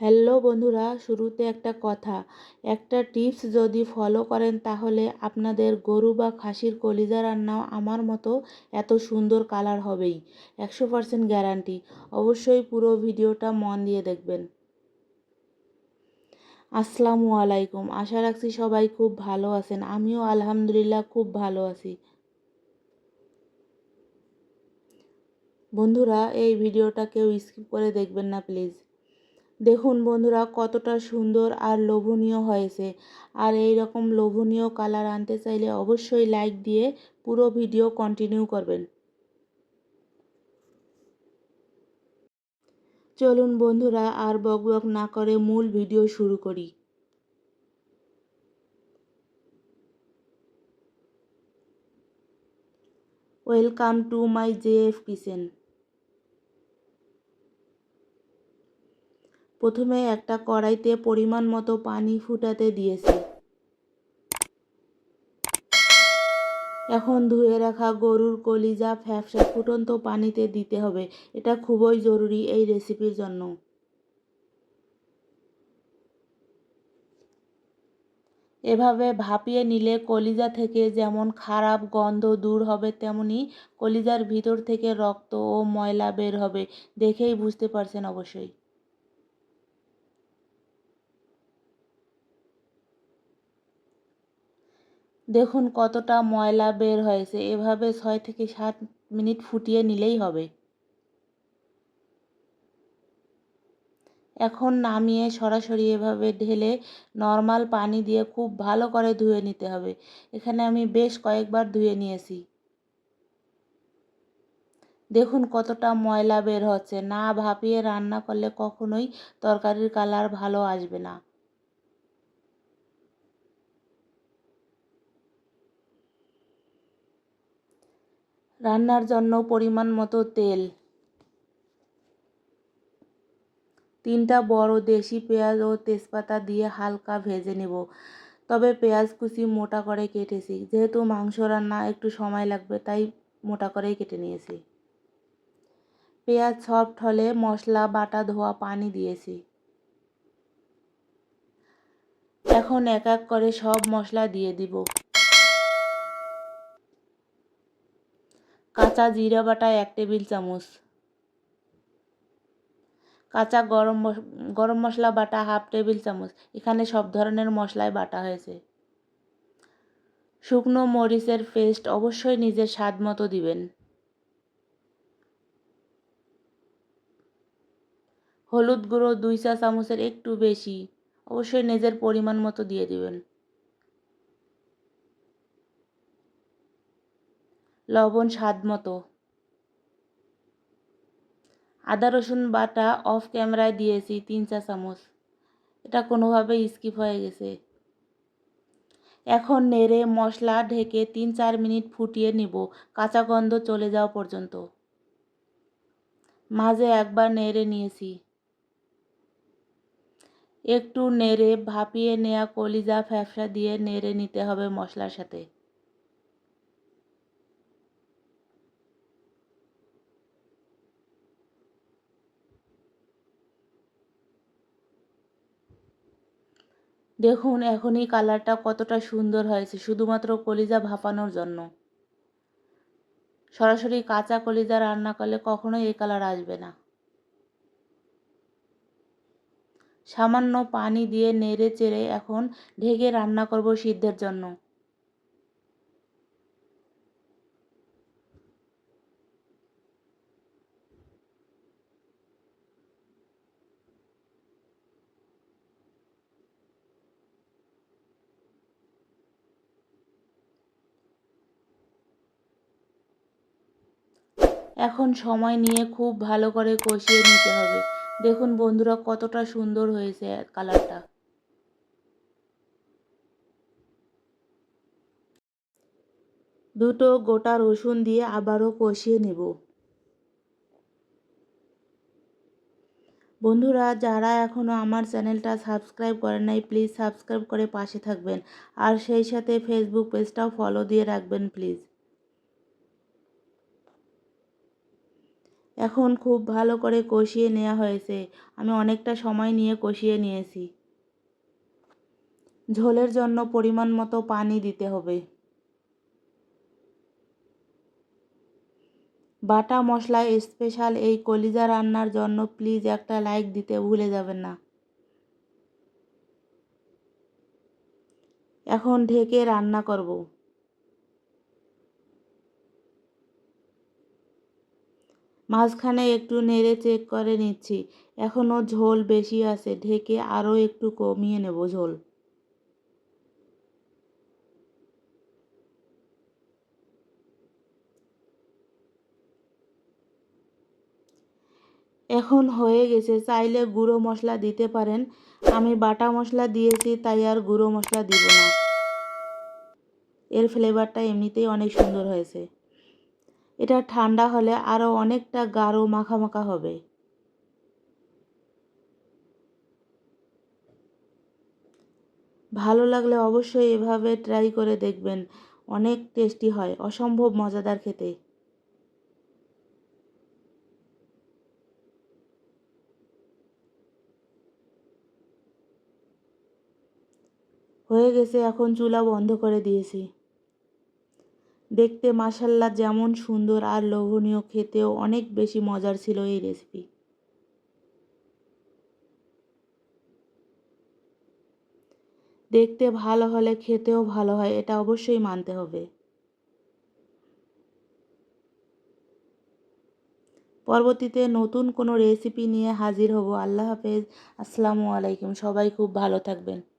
Hello বন্ধুরা, শুরুতে একটা কথা। একটা টিপস যদি ফলো করেন তাহলে আপনাদের গরু বা খাসির কলিজা রান্নাও আমার মতো এত সুন্দর কালার হবেই, একশো পারসেন্ট গ্যারান্টি। অবশ্যই পুরো ভিডিওটা মন দিয়ে দেখবেন। আসসালামু আলাইকুম, আশা রাখছি সবাই খুব ভালো আছেন। আমিও আলহামদুলিল্লাহ খুব ভালো আছি। বন্ধুরা, এই ভিডিওটা কেউ স্কিপ করে দেখবেন না, প্লিজ। দেখুন বন্ধুরা, কতটা সুন্দর আর লোভনীয় হয়েছে। আর এই রকম লোভনীয় কালার আনতে চাইলে অবশ্যই লাইক দিয়ে পুরো ভিডিও কন্টিনিউ করবেন। চলুন বন্ধুরা, আর বক বক না করে মূল ভিডিও শুরু করি। Welcome to my JF kitchen প্রথমে একটা কড়াইতে পরিমাণ মতো পানি ফুটাতে দিয়েছি। এখন ধুয়ে রাখা গরুর কলিজা ফ্যাপসা ফুটন্ত পানিতে দিতে হবে। এটা খুবই জরুরি এই রেসিপির জন্য। এভাবে ভাপিয়ে নিলে কলিজা থেকে যেমন খারাপ গন্ধ দূর হবে, তেমনি কলিজার ভিতর থেকে রক্ত ও ময়লা বের হবে। দেখেই বুঝতে পারছেন অবশ্যই। দেখুন কতটা ময়লা বের হয়েছে। এভাবে ছয় থেকে সাত মিনিট ফুটিয়ে নিলেই হবে। এখন নামিয়ে সরাসরি এভাবে ঢেলে নর্মাল পানি দিয়ে খুব ভালো করে ধুয়ে নিতে হবে। এখানে আমি বেশ কয়েকবার ধুয়ে নিয়েছি। দেখুন কতটা ময়লা বের হচ্ছে। না ভাপিয়ে রান্না করলে কখনোই তরকারির কালার ভালো আসবে না। রান্নার জন্য পরিমাণ মতো তেল। তিনটা বড় দেশি পেঁয়াজ ও তেজপাতা দিয়ে হালকা ভেজে নেব। তবে পেঁয়াজ কুচি মোটা করে কেটেছি। যেহেতু মাংস রান্না একটু সময় লাগবে, তাই মোটা করেই কেটে নিয়েছি। পেঁয়াজ সফট হলে মশলা, বাটা, ধোয়া, পানি দিয়েছি। এখন এক এক করে সব মশলা দিয়ে দিব। কাঁচা জিরা বাটা এক টেবিল চামচ। কাঁচা গরম গরম মশলা বাটা হাফ টেবিল চামচ। এখানে সব ধরনের মশলাই বাটা হয়েছে। শুকনো মরিচের পেস্ট অবশ্যই নিজের স্বাদ মতো দিবেন। হলুদ গুঁড়ো দুই চা চামচের একটু বেশি। অবশ্যই নিজের পরিমাণ মতো দিয়ে দিবেন। লবণ স্বাদ মতো। আদা, রসুন বাটা অফ ক্যামেরায় দিয়েছি তিন চা চামচ। এটা কোনোভাবে স্কিপ হয়ে গেছে। এখন নেড়ে মশলা ঢেকে তিন চার মিনিট ফুটিয়ে নিব। কাঁচা গন্ধ চলে যাওয়া পর্যন্ত। মাঝে একবার নেড়ে নিয়েছি। একটু নেড়ে ভাপিয়ে নেওয়া কলিজা ফ্যাফসা দিয়ে নেড়ে নিতে হবে মশলার সাথে। দেখুন, এখন এই কালারটা কতটা সুন্দর হয়েছে, শুধুমাত্র কলিজা ভাপানোর জন্য। সরাসরি কাঁচা কলিজা রান্না করলে কখনোই এই কালার আসবে না। সামান্য পানি দিয়ে নেড়ে চেড়ে এখন ঢেকে রান্না করব সিদ্ধের জন্য। এখন সময় নিয়ে খুব ভালো করে কষিয়ে নিতে হবে। দেখুন বন্ধুরা কতটা সুন্দর হয়েছে কালারটা। দুটো গোটা রসুন দিয়ে আবারও কষিয়ে নেব। বন্ধুরা যারা এখনও আমার চ্যানেলটা সাবস্ক্রাইব করেন নাই, প্লিজ সাবস্ক্রাইব করে পাশে থাকবেন। আর সেই সাথে ফেসবুক পেজটাও ফলো দিয়ে রাখবেন প্লিজ এখন খুব ভালো করে কষিয়ে নেওয়া হয়েছে। আমি অনেকটা সময় নিয়ে কষিয়ে নিয়েছি। ঝোলের জন্য পরিমাণ মতো পানি দিতে হবে। বাটা মশলা স্পেশাল এই কলিজা রান্নার জন্য প্লিজ একটা লাইক দিতে ভুলে যাবেন না। এখন ঢেকে রান্না করব। মাঝখানে একটু নেড়ে চেক করে নিচ্ছি। এখনও ঝোল বেশি আছে, ঢেকে আরও একটু কমিয়ে নেব ঝোল। এখন হয়ে গেছে, চাইলে গুঁড়ো মশলা দিতে পারেন। আমি বাটা মশলা দিয়েছি, তাই আর গুঁড়ো মশলা দিব না। এর ফ্লেভারটা এমনিতেই অনেক সুন্দর হয়েছে। এটা ঠান্ডা হলে আরও অনেকটা গাঢ় মাখা মাখা হবে। ভালো লাগলে অবশ্যই এভাবে ট্রাই করে দেখবেন, অনেক টেস্টি হয়, অসম্ভব মজাদার খেতে। হয়ে গেছে, এখন চুলা বন্ধ করে দিয়েছি। দেখতে মাসাল্লা যেমন সুন্দর আর লোভনীয়, খেতেও অনেক বেশি মজার ছিল এই রেসিপি দেখতে ভালো হলে খেতেও ভালো হয়, এটা অবশ্যই মানতে হবে। পরবর্তীতে নতুন কোনো রেসিপি নিয়ে হাজির হব। আল্লাহ হাফেজ। আসসালামু আলাইকুম। সবাই খুব ভালো থাকবেন।